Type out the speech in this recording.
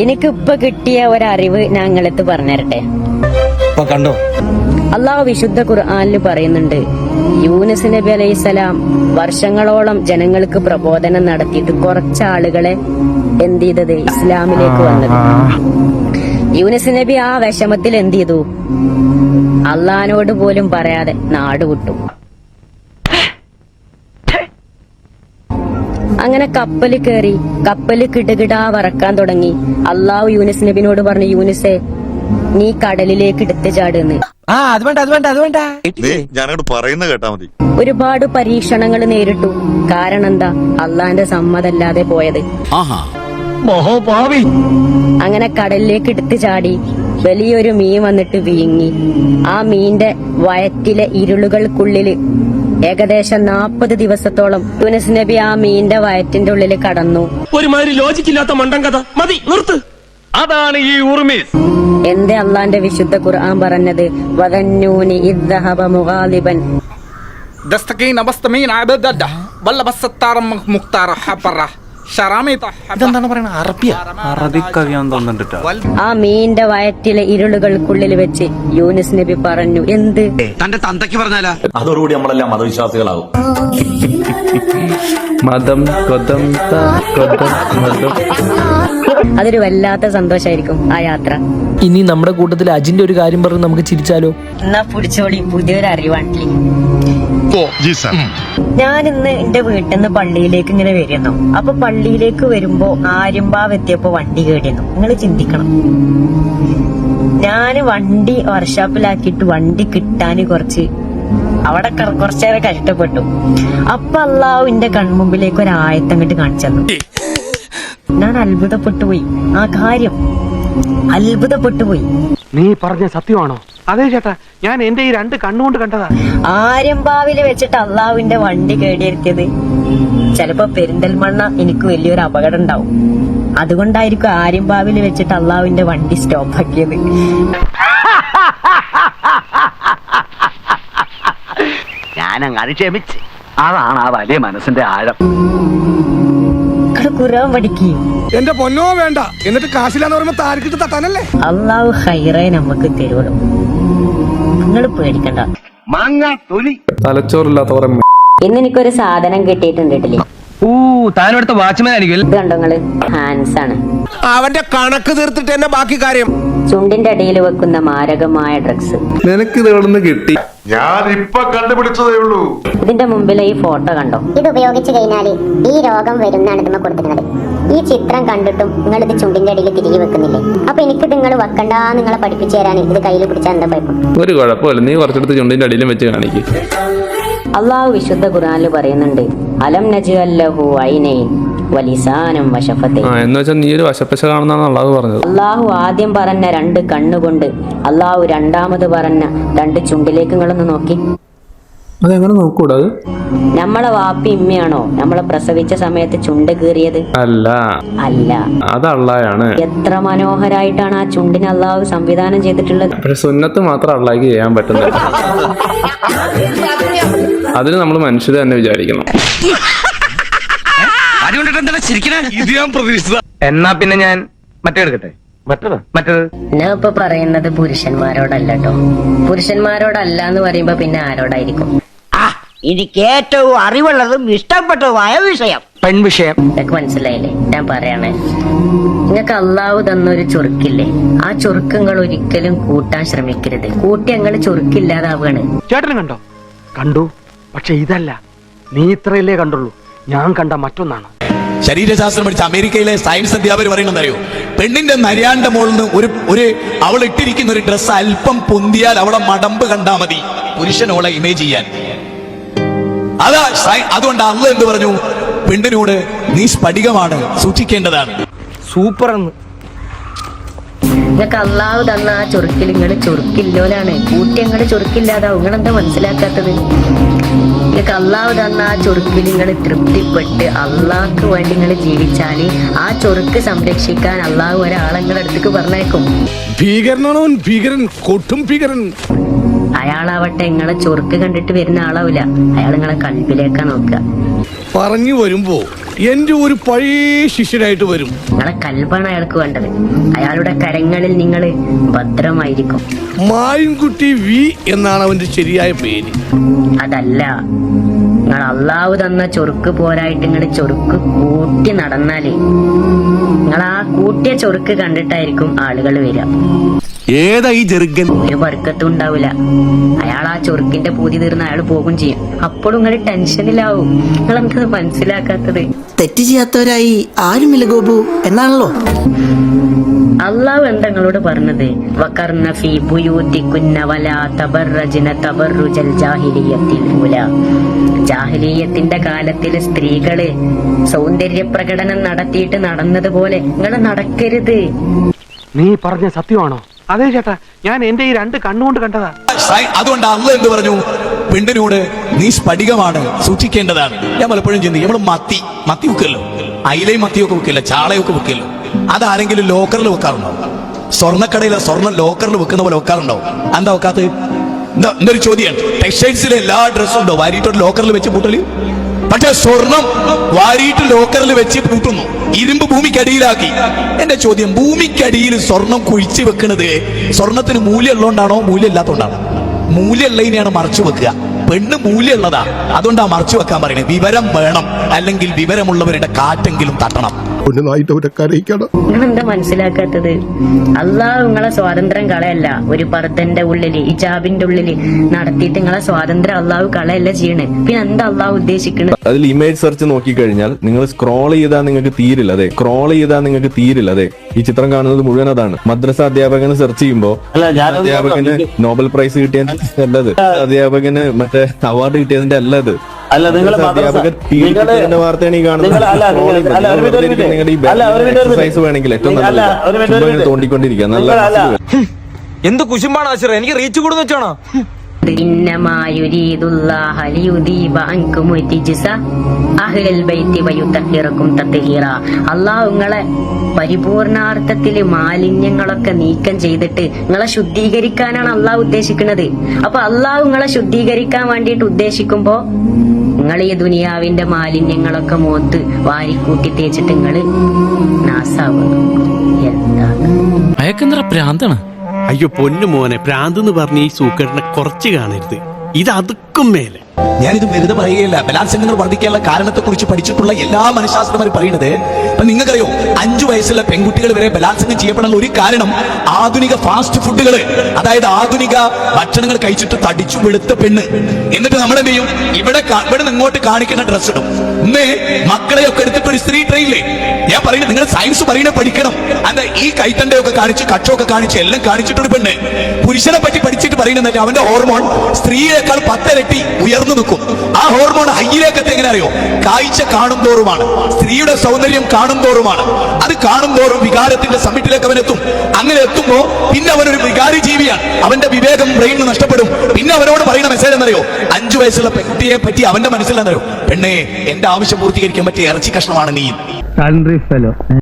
എനിക്കിപ്പൊ കിട്ടിയ ഒരറിവ് ഞങ്ങളെത്ത് പറഞ്ഞുതരട്ടെ ഇപ്പൊ കണ്ടോ? അള്ളാഹു വിശുദ്ധ ഖുർആനിൽ പറയുന്നുണ്ട് യൂനുസ് നബി അലൈഹിസലാം വർഷങ്ങളോളം ജനങ്ങൾക്ക് പ്രബോധനം നടത്തിയിട്ട് കുറച്ചാളുകളെ എന്ത് ചെയ്തത്? ഇസ്ലാമിലേക്ക് വന്നത്. യൂനുസ് നബി ആ വിഷമത്തിൽ എന്ത് ചെയ്തു? അള്ളഹാനോട് പോലും പറയാതെ നാട് വിട്ടു. അങ്ങനെ കപ്പൽ കയറി കപ്പൽ കിടുകിടാ വറക്കാൻ തുടങ്ങി. അള്ളാഹു യൂനിസ് നബിനോട് പറഞ്ഞു യൂനിസെ നീ കടലിലേക്ക് എടുത്തു ചാടുന്ന്. ഒരുപാട് പരീക്ഷണങ്ങൾ നേരിട്ടു. കാരണം എന്താ? അള്ളാന്റെ സമ്മതല്ലാതെ പോയത്. മഹോപാവി. അങ്ങനെ കടലിലേക്ക് എടുത്തു ചാടി വലിയൊരു മീൻ വന്നിട്ട് വീങ്ങി. ആ മീന്റെ വയറ്റിലെ ഇരുളുകൾക്കുള്ളിൽ ഏകദേശം നാപ്പത് ദിവസത്തോളം തുനസ് നബി ആ മീന്റെ വയറ്റിന്റെ ഉള്ളിൽ കടന്നു. ഒരുമാതിരി ലോജിക്കില്ലാത്ത മണ്ടം കഥ. മതി നിർത്ത്. അതാണ് ഈ ഉർമീസ്. എന്റെ അള്ളാന്റെ വിശുദ്ധ ഖുർആൻ പറഞ്ഞത്? വദന്നൂനി ഇദ്ദഹബ മുഗാലിബൻ. ദസ്തകീൻ അബസ്തമീൻ അബദദ്ദ വല്ലബസ്സത്താറം മുഖ്താറ ഹബറ. ഇതെന്താണ് പറയുന്നത് അറബിയ. അറബി കവിയാന്ന് തോന്നുന്നുണ്ട് ആ മീന്റെ വയറ്റിലെ ഇരുളുകൾക്കുള്ളിൽ വെച്ച് യൂനിസ് നബി പറഞ്ഞു. എന്ത്? തന്റെ തന്തയ്ക്ക് പറഞ്ഞാലാ? അതോടുകൂടി നമ്മളെല്ലാം മതവിശ്വാസികളാകും. മതം കൊതം ത, കൊതം മതം. അതൊരു വല്ലാത്ത സന്തോഷായിരിക്കും ആ യാത്ര. ഇനി നമ്മുടെ കൂട്ടത്തിൽ അജിന്റെ ഒരു കാര്യം പറഞ്ഞ് നമുക്ക് ചിരിച്ചാലോ? എന്നാ പുടിച്ചോളി പുതിയൊരു അറിവാണ്ടില്ലേ ഞാൻ ഇന്ന് എന്റെ വീട്ടിൽ നിന്ന് പള്ളിയിലേക്ക് ഇങ്ങനെ വരുന്നു. അപ്പൊ പള്ളിയിലേക്ക് വരുമ്പോ ആര്യമ്പാവ് എത്തിയപ്പോ വണ്ടി കേടിയുന്നു നിങ്ങൾ ചിന്തിക്കണം. ഞാൻ വണ്ടി വർഷാപ്പിലാക്കിയിട്ട് വണ്ടി കിട്ടാൻ കുറച്ച് അവിടെ കുറച്ചേറെ കഷ്ടപ്പെട്ടു. അപ്പൊ അള്ളാഹു എന്റെ കൺമുമ്പിലേക്ക് ഒരു ആയത്തങ്ങട്ട് കാണിച്ചു ഞാൻ അത്ഭുതപ്പെട്ടു പോയി. ആ കാര്യം അത്ഭുതപ്പെട്ടു പോയി. നീ പറഞ്ഞ സത്യമാണോ? അതെ ചേട്ടാ ഞാൻ എന്റെ ഈ രണ്ട് കണ്ണുകൊണ്ട് കണ്ടതാ. ആര്യമ്പാവിൽ വെച്ചിട്ട് അള്ളാവിന്റെ വണ്ടി കേടിയിരുത്തിയത്. ചിലപ്പോ പെരിന്തൽമണ്ണ എനിക്ക് വലിയൊരു അപകടം ഉണ്ടാവും. അതുകൊണ്ടായിരിക്കും ആര്യമ്പാവിൽ വെച്ചിട്ട് അള്ളാവിന്റെ വണ്ടി സ്റ്റോപ്പ് ആക്കിയത് ഞാനങ്ങ് അത് ക്ഷമിച്ച് അതാണ് ആ വലിയ മനസ്സിന്റെ ആഴം. അവിടെ കുറാൻ പഠിക്ക്. എന്റെ പൊന്നോ വേണ്ട. എന്നിട്ട് കാശില്ലാന്ന് പറയുമ്പോ താരക്കിട്ട് തട്ടാനല്ലേ? അള്ളാഹു ഹൈറേ നമുക്ക് തരുള്ളൂ. നിങ്ങൾ പേടിക്കണ്ട. മാങ്ങ തൊലി. തലച്ചോറില്ലാത്ത കുറെ ഇന്ന് എനിക്കൊരു സാധനം കിട്ടിയിട്ടുണ്ട് ഇഡലി വാച്ച്മാൻ ആയിരിക്കും ഹാൻസ് ആണ്. അവന്റെ കണക്ക് തീർത്തിട്ട് എന്നെ ബാക്കി കാര്യം. ചുണ്ടിന്റെ അടിയിൽ വെക്കുന്ന മാരകമായ ഡ്രഗ്സ് നിനക്ക് കിട്ടി? ഞാൻ ഇപ്പൊ കണ്ടുപിടിച്ചതേ ഉള്ളൂ. ഇതിന്റെ മുമ്പിലെ ഈ ഫോട്ടോ കണ്ടോ? ഇത് ഉപയോഗിച്ചു കഴിഞ്ഞാൽ ഈ രോഗം വരുന്നാണ് ഇതിമ കൊടുത്തിരുന്നത്. ഈ ചിത്രം കണ്ടിട്ടും നിങ്ങൾ ഇത് ചുണ്ടിന്റെ അടിയിൽ തിരികെ വെക്കുന്നില്ലേ? അപ്പൊ എനിക്ക് നിങ്ങൾ വെക്കണ്ട നിങ്ങളെ പഠിപ്പിച്ചു തരാൻ ഇത് കയ്യിൽ പിടിച്ചാൽ എന്താ പൈപ്പ് ഒരു കുഴപ്പമില്ല. നീ കുറച്ചെടുത്ത് ചുണ്ടിന്റെ അടിയിലും വെച്ച് കാണിക്ക്. അള്ളാഹു വിശുദ്ധ ഖുറാനിൽ പറയുന്നുണ്ട് അലം നജുഅല്ലഹു ഐനൈൻ വലിസാനം വശഫത്തെ ആ എന്ന് വെച്ചാൽ നീ ഒരു വശപ്പശ കാണുന്നാണ് അള്ളാഹു പറഞ്ഞത്. അള്ളാഹു ആദ്യം പറഞ്ഞ രണ്ട് കണ്ണുകൊണ്ട് അള്ളാഹു രണ്ടാമത് പറഞ്ഞ രണ്ട് ചുണ്ടിലേക്ക് നിങ്ങളൊന്ന് നോക്കി. അതെങ്ങനെ നോക്കൂടാ അത്? നമ്മളെ വാപ്പി ഇമ്മയാണോ? നമ്മളെ പ്രസവിച്ച സമയത്ത് ചുണ്ട് കീറിയത്? അല്ല. അല്ല. അത് അള്ളായാണ്. എത്ര മനോഹരായിട്ടാണ് ആ ചുണ്ടിനെ അള്ളാഹു സംവിധാനം ചെയ്തിട്ടുള്ളത്. പക്ഷെ സുന്നത്ത് മാത്രം അള്ളാഹ്ക്ക് ചെയ്യാൻ പറ്റുന്നില്ല. അതിന് നമ്മൾ മനുഷ്യർ തന്നെ വിചാരിക്കണം. എന്നാ പിന്നെ ഞാൻ മറ്റേ എടുക്കട്ടെ? ഞാൻ ഇപ്പൊ പറയുന്നത് പുരുഷന്മാരോടല്ല കേട്ടോ പുരുഷന്മാരോടല്ല എന്ന് പറയുമ്പോ പിന്നെ ആരോടായിരിക്കും? എനിക്ക് ഏറ്റവും അറിവുള്ളതും ഇഷ്ടപ്പെട്ടതുമായ വിഷയം. പെൺവിഷയം നിനക്ക് മനസ്സിലായില്ലേ? ഞാൻ പറയണേ. നിങ്ങൾക്ക് അള്ളാഹു തന്നൊരു ചൊറുക്കില്ലേ? ആ ചൊറുക്കങ്ങൾ ഒരിക്കലും കൂട്ടാൻ ശ്രമിക്കരുത്. കൂട്ടി ഞങ്ങൾ ചൊറുക്കില്ലാതാവുകയാണ് ചേട്ടനും കണ്ടോ? കണ്ടു. പക്ഷെ ഇതല്ല. നീ ഇത്രയല്ലേ കണ്ടുള്ളൂ. ഞാൻ കണ്ട മറ്റൊന്നാണ്. ശരീരശാസ്ത്രം പഠിച്ച അമേരിക്കയിലെ സയൻസ് അധ്യാപകർ പറയുന്നത് അറിയോ? പെണ്ണിന്റെ നരിയാണ്ട മുകളിൽ നിന്ന് ഒരു ഒരു അവൾ ഇട്ടിരിക്കുന്ന ഒരു ഡ്രസ്സ് അല്പം പൊന്തിയാൽ അവളെ മടമ്പ് കണ്ടാ മതി. പുരുഷനോളെ ഇമേജ് ചെയ്യാൻ. അതാ അതുകൊണ്ട് അന്ന് എന്ത് പറഞ്ഞു? പെണ്ണിനോട് നീ സ്ഫടികമാണ് സൂക്ഷിക്കേണ്ടതാണ്. സൂപ്പർ എന്ന്. നിങ്ങൾക്ക് കള്ളാവ് തന്ന ആ ചൊറുക്കിൽ നിങ്ങൾ ചൊറുക്കില്ലോലാണ്. കൂട്ടി ഞങ്ങൾ ചൊറുക്കില്ലാതാവും. നിങ്ങൾ എന്താ മനസ്സിലാക്കാത്തത്? നിങ്ങൾക്ക് കള്ളാവ് തന്ന ആ ചൊറുക്കിൽ നിങ്ങൾ തൃപ്തിപ്പെട്ട് അള്ളാഹ്ക്ക് വേണ്ടി നിങ്ങൾ ജീവിച്ചാൽ ആ ചൊറുക്ക് സംരക്ഷിക്കാൻ അള്ളാഹു ഒരാളെ നിങ്ങളുടെ അടുത്തേക്ക് പറഞ്ഞേക്കും ഭീകരനാണോ ഭീകരൻ കൊട്ടും ഭീകരൻ. അയാളാവട്ടെ നിങ്ങളെ ചൊറുക്ക് കണ്ടിട്ട് വരുന്ന ആളാവില്ല അയാൾ നിങ്ങളെ കൽപ്പിലേക്കാ നോക്കുക. പറഞ്ഞു വരുമ്പോ എന്റെ ഒരു പഴയ ശിഷ്യനായിട്ട് വരും. നിങ്ങളെ കൽപ്പാണ് അയാൾക്ക് വേണ്ടത്. അയാളുടെ കരങ്ങളിൽ നിങ്ങൾ ഭദ്രമായിരിക്കും. മായൻകുട്ടി വി എന്നാണ് അവന്റെ ശരിയായ പേര്. അതല്ല. നിങ്ങൾ അള്ളാഹു തന്ന ചൊറുക്ക് പോരായിട്ട് ഇങ്ങനെ ചൊറുക്ക് കൂട്ടി നടന്നാലേ നിങ്ങൾ ആ കൂട്ടിയ ചൊറുക്ക് കണ്ടിട്ടായിരിക്കും ആളുകൾ വരിക. ഏതാ ഈ ജെറുഗൻ ഒരു വർക്കത്തും ഉണ്ടാവില്ല. അയാൾ ആ ചൊറുക്കിന്റെ പൂതി തീർന്ന് അയാൾ പോകും ചെയ്യും. അപ്പോഴും നിങ്ങൾ ടെൻഷനിലാവും. നിങ്ങൾ എനിക്കത് മനസ്സിലാക്കാത്തത്? തെറ്റ് ചെയ്യാത്തവരായി ആരുമില്ല ഗോപു എന്നാണല്ലോ? അള്ളാഹു എന്താ നിങ്ങളോട് പറഞ്ഞത്? ഫീ വലാ തബർറജ്ന തബർറുജൽ ജാഹിലിയത്തിന്റെ കാലത്തിൽ സ്ത്രീകൾ സൗന്ദര്യ പ്രകടനം നടത്തിയിട്ട് നടന്നതുപോലെ നിങ്ങൾ നടക്കരുത്. നീ പറഞ്ഞ സത്യമാണോ? അതെ ചേട്ടാ ഞാൻ എന്റെ ഈ രണ്ട് കണ്ണുകൊണ്ട് കണ്ടതാ. അതുകൊണ്ട് അള്ള എന്ത് പറഞ്ഞു? പെണ്ണിനോട് നീ സ്ഫടികമാണ് സൂക്ഷിക്കേണ്ടതാണ്. ഞാൻ പലപ്പോഴും ചിന്തിക്കും നമ്മൾ മത്തി മത്തി വെക്കല്ലോ അയിലയും മത്തിയൊക്കെ വെക്കില്ല ചാളയൊക്കെ വെക്കല്ലോ അതാരെങ്കിലും ലോക്കറിൽ വെക്കാറുണ്ടോ സ്വർണക്കടയിലെ സ്വർണം ലോക്കറിൽ വെക്കുന്ന പോലെ വെക്കാറുണ്ടോ എന്താ വെക്കാത്ത എന്നൊരു ചോദ്യമാണ് ടെക്സ്റ്റൈൽസിലെ എല്ലാ ഡ്രസ്സും ഉണ്ടോ? വാരിയിട്ടൊരു ലോക്കറിൽ വെച്ച് പൂട്ടൽ? പക്ഷെ സ്വർണം വാരിയിട്ട് ലോക്കറിൽ വെച്ച് പൂട്ടുന്നു. ഇരുമ്പ് ഭൂമിക്കടിയിലാക്കി. എന്റെ ചോദ്യം ഭൂമിക്കടിയിൽ സ്വർണം കുഴിച്ചു വെക്കുന്നത് സ്വർണത്തിന് മൂല്യമുള്ളതുകൊണ്ടാണോ മൂല്യമില്ലാത്തതുകൊണ്ടാണോ? മൂല്യമുള്ളതിനെയാണ് മറച്ചു വെക്കുക. പെണ്ണ് മൂല്യമുള്ളതാ. അതുകൊണ്ടാ മറച്ചു വെക്കാൻ പറയുന്നത്. വിവരം വേണം. അല്ലെങ്കിൽ വിവരമുള്ളവരുടെ കാറ്റെങ്കിലും തട്ടണം. നിങ്ങൾ എന്താ മനസ്സിലാക്കാത്തത്? അള്ളാഹ് നിങ്ങളെ സ്വാതന്ത്ര്യം കളയല്ല. ഒരു പർദ്ദന്റെ ഉള്ളിൽ ഇജാബിന്റെ ഉള്ളിൽ നടത്തിയിട്ട് നിങ്ങളെ സ്വാതന്ത്ര്യം അള്ളാഹു കളയല്ല ചെയ്യണേ. പിന്നെ എന്താ അള്ളാഹു ഉദ്ദേശിക്കുന്നത് അതിൽ ഇമേജ് സെർച്ച് നോക്കിക്കഴിഞ്ഞാൽ നിങ്ങൾ സ്ക്രോൾ ചെയ്താൽ നിങ്ങൾക്ക് തീരില്ല അതെ. സ്ക്രോൾ ചെയ്താൽ നിങ്ങൾക്ക് തീരില്ല അതെ. ഈ ചിത്രം കാണുന്നത് മുഴുവൻ അതാണ്. മദ്രസ അധ്യാപകന് സെർച്ച് ചെയ്യുമ്പോ അധ്യാപകന് നോബൽ പ്രൈസ് കിട്ടിയതിന്റെ അല്ലത് അധ്യാപകന് മറ്റേ അവാർഡ് കിട്ടിയതിന്റെ അല്ലത് അല്ല നിങ്ങൾ എന്ത് കുശുമ്പാണ് ആശ്ര എനിക്ക് റീച്ച് കൂടുന്ന വെച്ചാണോ? അള്ളാഹ് പരിപൂർണാർത്ഥത്തിൽ മാലിന്യങ്ങളൊക്കെ നീക്കം ചെയ്തിട്ട് നിങ്ങളെ ശുദ്ധീകരിക്കാനാണ് അള്ളാഹ് ഉദ്ദേശിക്കുന്നത്. അപ്പൊ അള്ളാഹ് നിങ്ങളെ ശുദ്ധീകരിക്കാൻ വേണ്ടിയിട്ട് ഉദ്ദേശിക്കുമ്പോ നിങ്ങൾ ഈ ദുനിയാവിന്റെ മാലിന്യങ്ങളൊക്കെ മോത്ത് വാരിക്കൂട്ടി തേച്ചിട്ട് നിങ്ങൾ നാസാവുന്നു എന്താണ്? അയക്കെന്തറ പ്രാന്താണ്. അയ്യോ പൊന്നു മോനെ പ്രാന്ത് എന്ന് പറഞ്ഞ ഈ സൂക്കറിനെ കുറച്ച് കാണരുത്. ഇത് അതുക്കും മേലെ. ഞാനിത് വെറുതെ പറയുകയല്ല. ബലാത്സംഗങ്ങൾ വർദ്ധിക്കാനുള്ള കാരണത്തെ കുറിച്ച് പഠിച്ചിട്ടുള്ള എല്ലാ മനഃശാസ്ത്രമാരും പറയുന്നത് അപ്പൊ നിങ്ങൾക്കറിയോ അഞ്ചു വയസ്സുള്ള പെൺകുട്ടികൾ വരെ ബലാത്സംഗം ചെയ്യപ്പെടാനുള്ള ഒരു കാരണം ആധുനിക ഫാസ്റ്റ് ഫുഡുകൾ അതായത് ആധുനിക ഭക്ഷണങ്ങൾ കഴിച്ചിട്ട് തടിച്ചു വെളുത്ത പെണ്ണ്. എന്നിട്ട് നമ്മൾ എന്ത് ചെയ്യും ഇവിടെ ഇവിടെ നിന്ന് ഇങ്ങോട്ട് കാണിക്കുന്ന ഡ്രസ്സ് ഇടും. ഇന്ന് മക്കളെയൊക്കെ എടുത്തിട്ട് ഒരു സ്ത്രീ ട്രെയിനില്ലേ പറയുന്നത് നിങ്ങൾ സയൻസ് പറയുന്നത് പഠിക്കണം. അല്ല ഈ കൈത്തണ്ടയൊക്കെ കാണിച്ച് കക്ഷമൊക്കെ കാണിച്ച് എല്ലാം കാണിച്ചിട്ടൊരു പെണ്ണ്. പുരുഷനെ പറ്റി പഠിച്ചിട്ട് പറയുന്നത് അവന്റെ ഹോർമോൺ സ്ത്രീയേക്കാൾ പത്തരട്ടി ഉയർന്നു നിൽക്കും. ആ ഹോർമോൺ ഹൈയിലേക്ക് എങ്ങനെ അറിയോ? കാഴ്ച കാണും തോറുമാണ് സ്ത്രീയുടെ സൗന്ദര്യം കാണും തോറുമാണ് അത് കാണും തോറും വികാരത്തിന്റെ സമ്മിറ്റിലേക്ക് അവൻ എത്തും. അങ്ങനെ എത്തുമ്പോ പിന്നെ അവനൊരു വികാരി ജീവിയാണ്. അവന്റെ വിവേകം ബ്രെയിൻ നഷ്ടപ്പെടും. പിന്നെ അവനോട് പറയുന്ന മെസ്സേജ് എന്നറിയോ അഞ്ചു വയസ്സുള്ള പെൺകുട്ടിയെ പറ്റി അവന്റെ മനസ്സിലെന്നറിയോ പെണ്ണേ എന്റെ ആവശ്യം പൂർത്തീകരിക്കാൻ പറ്റിയ ഇറച്ചി കഷ്ണമാണ് നീ. ഫെലോ